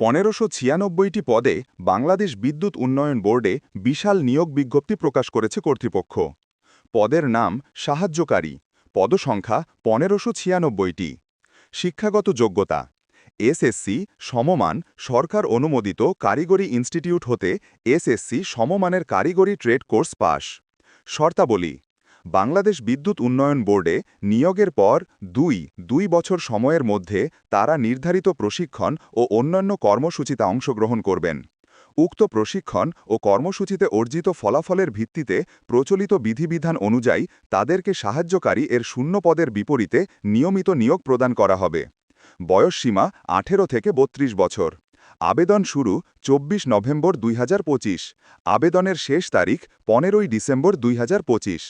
পনেরোশো ছিয়ানব্বইটি পদে বাংলাদেশ বিদ্যুৎ উন্নয়ন বোর্ডে বিশাল নিয়োগ বিজ্ঞপ্তি প্রকাশ করেছে কর্তৃপক্ষ। পদের নাম সাহায্যকারী। পদসংখ্যা পনেরোশো ছিয়ানব্বইটি। শিক্ষাগত যোগ্যতা। এসএসসি সমমান সরকার অনুমোদিত কারিগরি ইনস্টিটিউট হতে এসএসসি সমমানের কারিগরি ট্রেড কোর্স পাস। শর্তাবলী বাংলাদেশ বিদ্যুৎ উন্নয়ন বোর্ডে নিয়োগের পর দুই দুই বছর সময়ের মধ্যে তারা নির্ধারিত প্রশিক্ষণ ও অন্যান্য কর্মসূচিতে অংশগ্রহণ করবেন। উক্ত প্রশিক্ষণ ও কর্মসূচিতে অর্জিত ফলাফলের ভিত্তিতে প্রচলিত বিধিবিধান অনুযায়ী তাদেরকে সাহায্যকারী এর শূন্য পদের বিপরীতে নিয়মিত নিয়োগ প্রদান করা হবে। বয়সসীমা আঠেরো থেকে বত্রিশ বছর। আবেদন শুরু চব্বিশ নভেম্বর দুই হাজার পঁচিশ। আবেদনের শেষ তারিখ পনেরোই ডিসেম্বর দুই হাজার পঁচিশ।